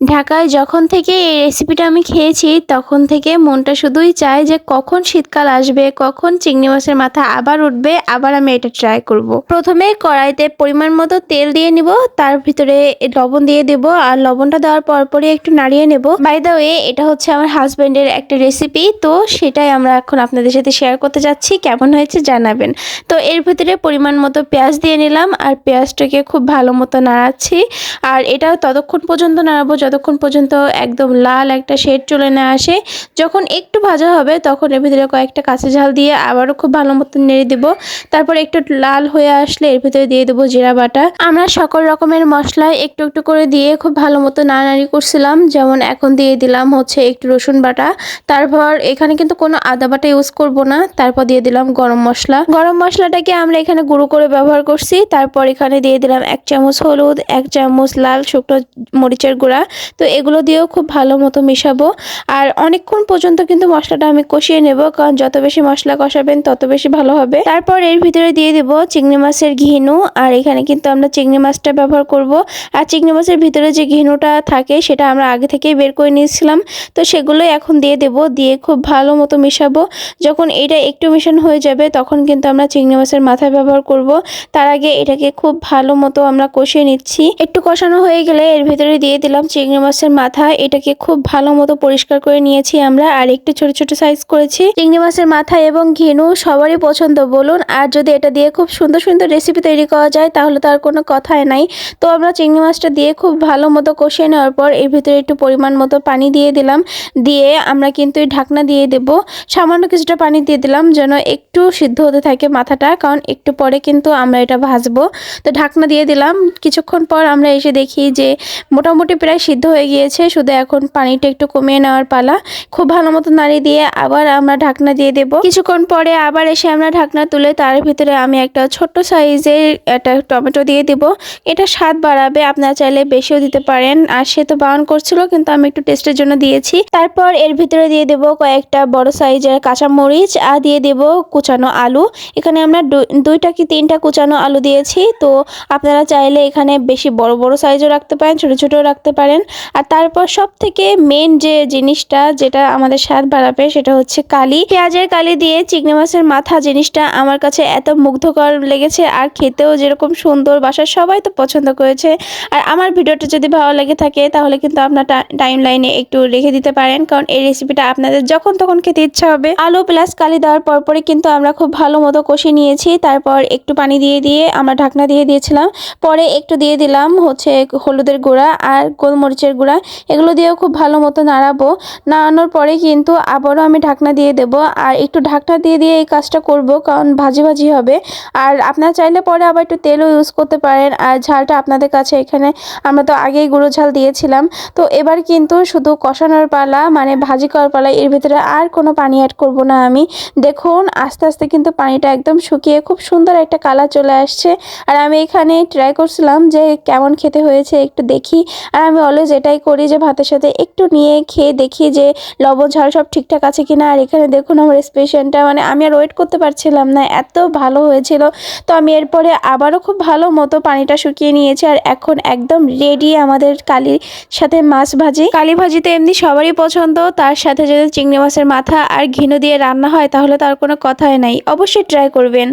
ঢাকায় যখন থেকে এই রেসিপিটা আমি খেয়েছি, তখন থেকে মনটা শুধুই চায় যে কখন শীতকাল আসবে, কখন চিংড়ি মাছের মাথা আবার উঠবে, আবার আমি এটা ট্রাই করব। প্রথমে কড়াইতে পরিমাণ মতো তেল দিয়ে নিব, তার ভিতরে লবণ দিয়ে দেব, আর লবণটা দেওয়ার পরপরই একটু নাড়িয়ে নেব বাই দ্য ওয়ে এটা হচ্ছে আমার হাজব্যান্ডের একটা রেসিপি তো সেটাই আমরা এখন আপনাদের সাথে শেয়ার করতে যাচ্ছি, কেমন হয়েছে জানাবেন তো এর ভিতরে পরিমাণ মতো পেঁয়াজ দিয়ে নিলাম, আর পেঁয়াজটাকে খুব ভালো মতো নাড়াচ্ছি, আর এটা ততক্ষণ পর্যন্ত নাড়াবো যতক্ষণ পর্যন্ত একদম লাল একটা শেড চলে না আসে। যখন একটু ভাজা হবে, তখন এর ভিতরে কয়েকটা কাঁচা ঝাল দিয়ে আবারও খুব ভালো মতো নেড়ে দেব। তারপর একটু লাল হয়ে আসলে এর ভিতরে দিয়ে দেবো জিরা বাটা। আমরা সকল রকমের মশলা একটু একটু করে দিয়ে খুব ভালো মতো নাড়ানাড়ি করছিলাম। যেমন এখন দিয়ে দিলাম হচ্ছে একটু রসুন বাটা। তারপর এখানে কিন্তু কোনো আদা বাটা ইউজ করব না। তারপর দিয়ে দিলাম গরম মশলা। গরম মশলাটাকে আমরা এখানে গুঁড়ো করে ব্যবহার করছি। তারপর এখানে দিয়ে দিলাম এক চামচ হলুদ, এক চামচ লাল শুকনো মরিচের গুঁড়া। তো এগুলো দিয়েও খুব ভালো মতো মিশাবো। আর অনেকক্ষণ পর্যন্ত কিন্তু মশলাটা আমি কষিয়ে নেব, কারণ যত বেশি মশলা কষাবেন, তত বেশি ভালো হবে। তারপর এর ভিতরে দিয়ে দেব চিংড়ি মাছের ঘিনু, আর এখানে কিন্তু আমরা চিংড়ি মাছটা ব্যবহার করব। আর চিংড়ি মাছের ভিতরে যে ঘিনুটা থাকে, সেটা আমরা আগে থেকেই বের করে নিয়েছিলাম। তো সেগুলো এখন দিয়ে দেব, দিয়ে খুব ভালো মতো মিশাবো। যখন এটা একটু মিশানো হয়ে যাবে, তখন কিন্তু আমরা চিংড়ি মাছের মাথা ব্যবহার করব। তার আগে এটাকে খুব ভালো মতো আমরা কষিয়ে নিচ্ছি। একটু কষানো হয়ে গেলে এর ভিতরে দিয়ে দিলাম চিংড়ি মাছের মাথা, এটাকে খুব ভালো মতো পরিষ্কার করে নিয়েছি আমরা, আর একটু ছোট ছোট সাইজ করেছি। চিংড়ি মাছের মাথা এবং ঘেনু সবারই পছন্দ, বলুন। আর যদি এটা দিয়ে খুব সুন্দর সুন্দর রেসিপি তৈরি করা যায়, তাহলে তার কোনো কথাই নাই। তো আমরা চিংড়ি মাছটা দিয়ে খুব ভালো মতো কষিয়ে নেওয়ার পর, এর ভিতরে একটু পরিমাণ মতো পানি দিয়ে দিলাম। দিয়ে আমরা কিন্তু ঢাকনা দিয়ে দেব। সামান্য কিছুটা পানি দিয়ে দিলাম যেন একটু সিদ্ধ হতে থাকে মাথাটা, কারণ একটু পরে কিন্তু আমরা এটা ভাজবো। তো ঢাকনা দিয়ে দিলাম। কিছুক্ষণ পর আমরা এসে দেখি যে মোটামুটি প্রায় সিদ্ধ হয়ে গিয়েছে, শুধু এখন পানিটা একটু কমিয়ে নেওয়ার পালা। খুব ভালো মতো নাড়িয়ে দিয়ে আবার আমরা ঢাকনা দিয়ে দেব। কিছুক্ষণ পরে আবার এসে আমরা ঢাকনা তুলে তার ভিতরে আমি একটা ছোট্ট সাইজের একটা টমেটো দিয়ে দিব। এটা স্বাদ বাড়াবে, আপনারা চাইলে বেশিও দিতে পারেন। আর সে তো বারণ করছিল, কিন্তু আমি একটু টেস্টের জন্য দিয়েছি। তারপর এর ভিতরে দিয়ে দেব কয়েকটা বড় সাইজের কাঁচা মরিচ আর দিয়ে দেব কুচানো আলু। এখানে আমরা দুইটা কি তিনটা কুচানো আলু দিয়েছি। তো আপনারা চাইলে এখানে বেশি বড় বড় সাইজও রাখতে পারেন, ছোট ছোটও রাখতে পারেন। আর তারপর সব থেকে মেন যে জিনিসটা যেটা আমাদের স্বাদ বাড়াবে সেটা হচ্ছে কালি। পেঁয়াজের কালি দিয়ে চিংড়ি মাছের মাথা জিনিসটা আমার কাছে এত মুগ্ধকর লেগেছে আর খেতেও যেরকম সুন্দর বাসার সবাই তো পছন্দ করেছে। আর আমার ভিডিওটা যদি ভালো লেগে থাকে তাহলে কিন্তু আপনার টাইম লাইনে একটু রেখে দিতে পারেন। কারণ এই রেসিপিটা আপনাদের যখন তখন খেতে ইচ্ছা হবে। আলু প্লাস কালি দেওয়ার পরপরই কিন্তু আমরা খুব ভালো মতো কষিয়ে নিয়েছি। তারপর একটু পানি দিয়ে দিয়ে আমরা ঢাকনা দিয়ে দিয়েছিলাম। পরে একটু দিয়ে দিলাম হচ্ছে হলুদের গুঁড়া আর গোলমরিচের গুঁড়া, এগুলো দিয়েও খুব ভালো মতো নাড়াবো। নাড়ানোর পরে কিন্তু আবারও আমি ঢাকনা দিয়ে দেব। আর একটু ঢাকনা দিয়ে দিয়ে এই কাজটা করব, কারণ ভাজি ভাজি হবে। আর আপনারা চাইলে পরে আবার একটু তেলও ইউজ করতে পারেন। আর ঝালটা আপনাদের কাছে এখানে আমরা তো আগেই গুঁড়ো ঝাল দিয়েছিলাম। তো এবার কিন্তু শুধু কষানোর পালা মানে ভাজি করার পালা, এর ভিতরে আর কোনো পানি অ্যাড করব না আমি। দেখুন, আস্তে আস্তে কিন্তু পানিটা একদম শুকিয়ে খুব সুন্দর একটা কালার চলে আসছে। আর আমি এখানে ট্রাই করছিলাম যে কেমন খেতে হয়েছে একটু দেখি। আর আমি অলওয়েজ এটাই করি যে ভাতের সাথে একটু নিয়ে খেয়ে দেখি যে লবণ, ঝাল সব ঠিকঠাক আছে কিনা। আর এখানে দেখুন আমার স্পেশনটা মানে আমি আর ওয়েট করতে পারছিলাম না, এত ভালো হয়েছিল। তো আমি এরপরে আবারও খুব ভালো মতো পানিটা শুকিয়ে নিয়েছি আর এখন একদম রেডি আমাদের কালির সাথে মাছ ভাজি। কালি ভাজিতে এমনি সবারই পছন্দ, তার সাথে যদি চিংড়ি মাছের মাথা আর ঘিনু দিয়ে রান্না হয় তাহলে তার কোনো কথাই নাই। অবশ্যই ট্রাই করবেন।